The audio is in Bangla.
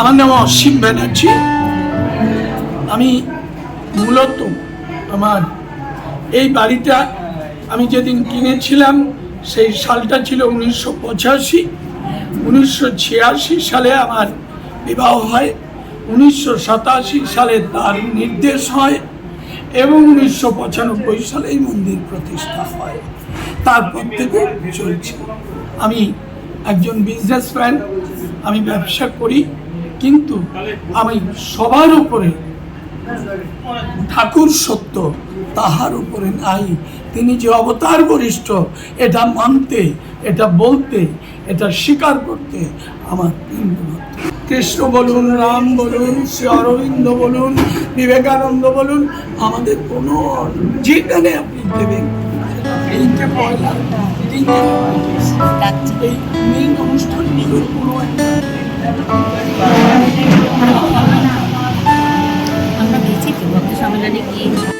আমার নাম অসীম ব্যানার্জি। আমি মূলত আমার এই বাড়িটা আমি যেদিন কিনেছিলাম, সেই সালটা ছিল উনিশশো পঁচাশি। উনিশশো ছিয়াশি সালে আমার বিবাহ হয়। উনিশশো সাতাশি সালে তার নির্দেশ হয় এবং উনিশশো পঁচানব্বই সালে এই মন্দির প্রতিষ্ঠা হয়। তারপর থেকে চলছে। আমি একজন বিজনেসম্যান আমি ব্যবসা করি। কিন্তু আমি সবার উপরে ঠাকুর সত্য তাহার উপরে নাই। তিনি যে অবতার বরিষ্ঠ এটা মানতে এটা বলতে এটা স্বীকার করতে আমার কৃষ্ণ বলুন রাম বলুন শ্রী অরবিন্দ বলুন বিবেকানন্দ বলুন আমাদের কোনো যেখানে আপনি দেবেন। তিনটে পয়লা পয়লা। 一